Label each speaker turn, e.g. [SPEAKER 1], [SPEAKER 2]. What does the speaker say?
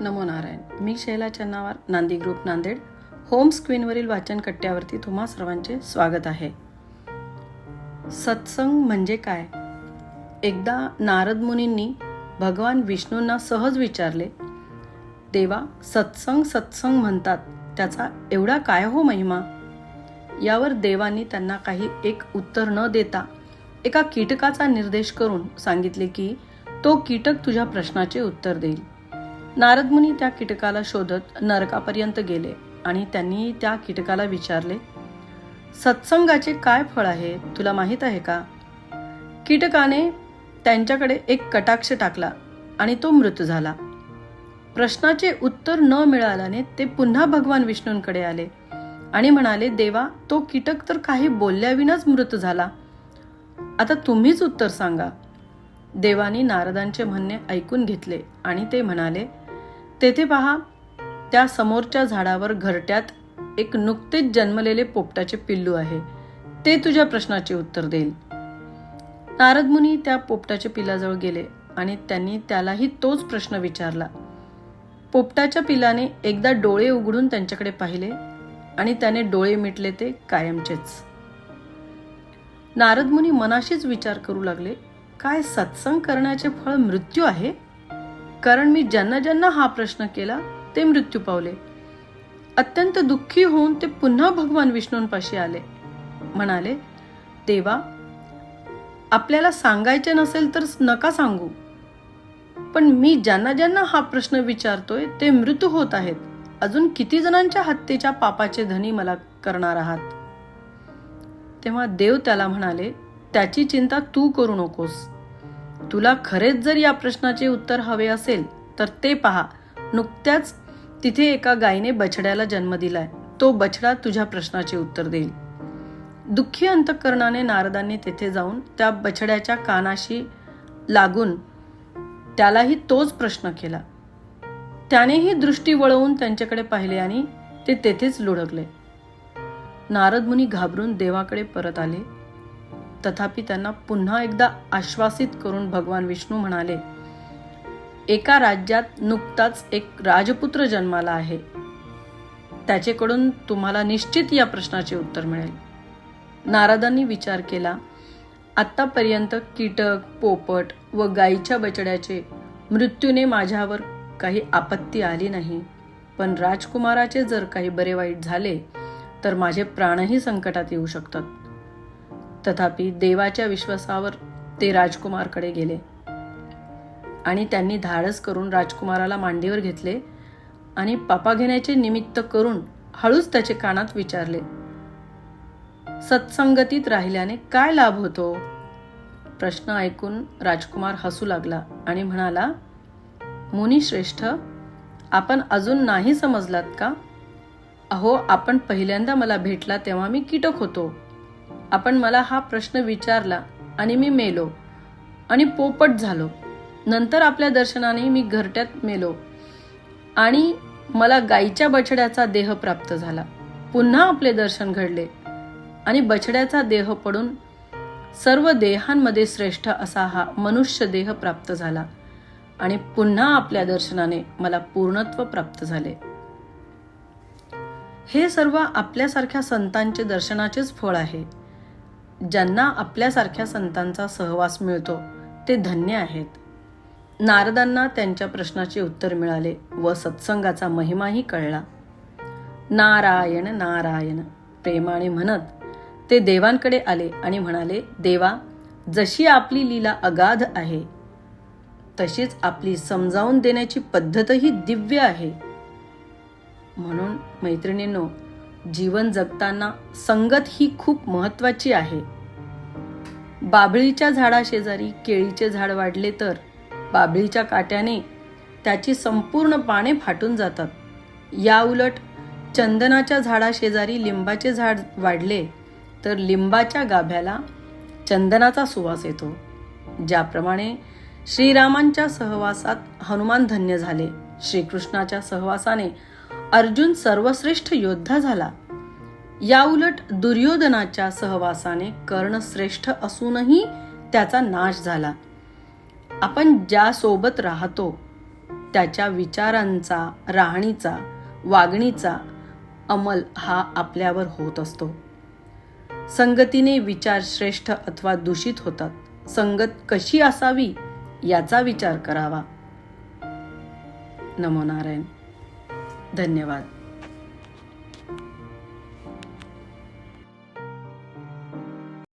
[SPEAKER 1] नमो नारायण. मी Shaila Channawar Nandi group Nanded. Home स्क्रीनवरील वाचन कट्ट्यावरती तुम्हा सर्वांचे स्वागत आहे. सत्संग म्हणजे काय? एकदा नारद मुनींनी भगवान विष्णूंना सहज विचारले देवा सत्संग सत्संग म्हणतात त्याचा एवढा काय हो महिमा? यावर देवांनी त्यांना काही एक उत्तर न देता एका कीटकाचा निर्देश करून सांगितले की तो कीटक तुझ्या प्रश्नाचे उत्तर देईल. नारद मुनी त्या कीटकाला शोधत नरकापर्यंत गेले आणि त्यांनी त्या कीटकाला विचारले सत्संगाचे काय फळ आहे? तुला माहीत आहे का? कीटकाने त्यांच्याकडे एक कटाक्ष टाकला आणि तो मृत झाला. प्रश्नाचे उत्तर न मिळाल्याने ते पुन्हा भगवान विष्णूंकडे आले आणि म्हणाले देवा तो कीटक तर काही बोलल्याविनाच मृत झाला. आता तुम्हीच उत्तर सांगा. देवानी नारदांचे म्हणणे ऐकून घेतले आणि ते म्हणाले तेथे पहा त्या समोरच्या झाडावर घरट्यात एक नुकतेच जन्मलेले पोपटाचे पिल्लू आहे. ते तुझ्या प्रश्नाचे उत्तर देईल. नारद मुनी त्या पोपटाच्या पिल्लाजवळ गेले आणि त्यांनी त्यालाही तोच प्रश्न विचारला. पोपटाच्या पिल्लाने एकदा डोळे उघडून त्यांच्याकडे पाहिले आणि त्याने डोळे मिटले ते कायमचेच. नारद मुनी मनाशीच विचार करू लागले काय सत्संग करण्याचे फळ मृत्यू आहे? कारण मी ज्यांना ज्यांना हा प्रश्न केला ते मृत्यू पावले. अत्यंत दुःखी होऊन ते पुन्हा भगवान विष्णूंपाशी आले. म्हणाले देवा आपल्याला सांगायचे नसेल तर नका सांगू. पण मी ज्यांना ज्यांना हा प्रश्न विचारतोय ते मृत्यू होत आहेत. अजून किती जणांच्या हत्येच्या पापाचे धनी मला करणार आहात? तेव्हा देव त्याला म्हणाले त्याची चिंता तू करू नकोस. तुला खरेच जर या प्रश्नाचे उत्तर हवे असेल तर ते पहा. नुकत्याच तिथे एका गायीने बछड्याला जन्म दिलाय. तो बछडा तुझ्या प्रश्नाचे उत्तर देईल. दुःखी अंतकरणाने नारदांनी तेथे जाऊन त्या बछड्याच्या कानाशी लागून त्यालाही तोच प्रश्न केला. त्यानेही दृष्टी वळवून त्यांच्याकडे पाहिले आणि ते तेथेच लुढकले. नारद मुनी घाबरून देवाकडे परत आले. तथापि त्यांना पुन्हा एकदा आश्वासित करून भगवान विष्णू म्हणाले एका राज्यात नुकताच एक राजपुत्र जन्माला आहे. त्याचेकडून तुम्हाला निश्चित या प्रश्नाचे उत्तर मिळेल. नारदांनी विचार केला आत्तापर्यंत कीटक पोपट व गायीच्या बछड्याचे मृत्यूने माझ्यावर काही आपत्ती आली नाही. पण राजकुमाराचे जर काही बरे वाईट झाले तर माझे प्राणही संकटात येऊ शकतात. तथापि देवाच्या विश्वासावर ते राजकुमारकडे गेले. आणि त्यांनी धाडस करून राजकुमाराला मांडीवर घेतले आणि पापा घेण्याचे निमित्त करून हळूच त्याचे कानात विचारले सत्संगतीत राहिल्याने काय लाभ होतो? प्रश्न ऐकून राजकुमार हसू लागला आणि म्हणाला मुनी श्रेष्ठ आपण अजून नाही समजलात का? अहो आपण पहिल्यांदा मला भेटला तेव्हा मी कीटक होतो. आपण मला हा प्रश्न विचारला आणि मी मेलो आणि पोपट झालो. नंतर आपल्या दर्शनाने मी घरट्यात मेलो आणि मला गाईच्या बछड्याचा देह प्राप्त झाला. पुन्हा आपले दर्शन घडले आणि बछड्याचा देह पडून सर्व देहांमध्ये श्रेष्ठ असा हा मनुष्य देह प्राप्त झाला आणि पुन्हा आपल्या दर्शनाने मला पूर्णत्व प्राप्त झाले. हे सर्व आपल्यासारख्या संतांचे दर्शनाचेच फळ आहे. ज्यांना आपल्यासारख्या संतांचा सहवास मिळतो ते धन्य आहेत. नारदांना त्यांच्या प्रश्नाचे उत्तर मिळाले व सत्संगाचा महिमाही कळला. नारायण नारायण प्रेमाने म्हणत ते देवांकडे आले आणि म्हणाले देवा जशी आपली लीला अगाध आहे तशीच आपली समजावून देण्याची पद्धतही दिव्य आहे. म्हणून मैत्रिणींनो जीवन जगताना संगत ही खूप महत्वाची आहे. बाभळीच्या झाडाशेजारी केळीचे झाड वाढले तर बाभळीच्या काट्याने त्याची संपूर्ण पाने फाटून जातात. या उलट चंदनाच्या झाडाशेजारी लिंबाचे झाड वाढले तर लिंबाच्या गाभ्याला चंदनाचा सुवास येतो. ज्याप्रमाणे श्रीरामांच्या सहवासात हनुमान धन्य झाले. श्रीकृष्णाच्या सहवासाने अर्जुन सर्वश्रेष्ठ योद्धा झाला. याउलट दुर्योधनाच्या सहवासाने कर्ण श्रेष्ठ असूनही त्याचा नाश झाला. आपण ज्यासोबत राहतो त्याच्या विचारांचा राहणीचा वागणीचा अमल हा आपल्यावर होत असतो. संगतीने विचार श्रेष्ठ अथवा दूषित होतात. संगत कशी असावी याचा विचार करावा. नमो नारायण. धन्यवाद.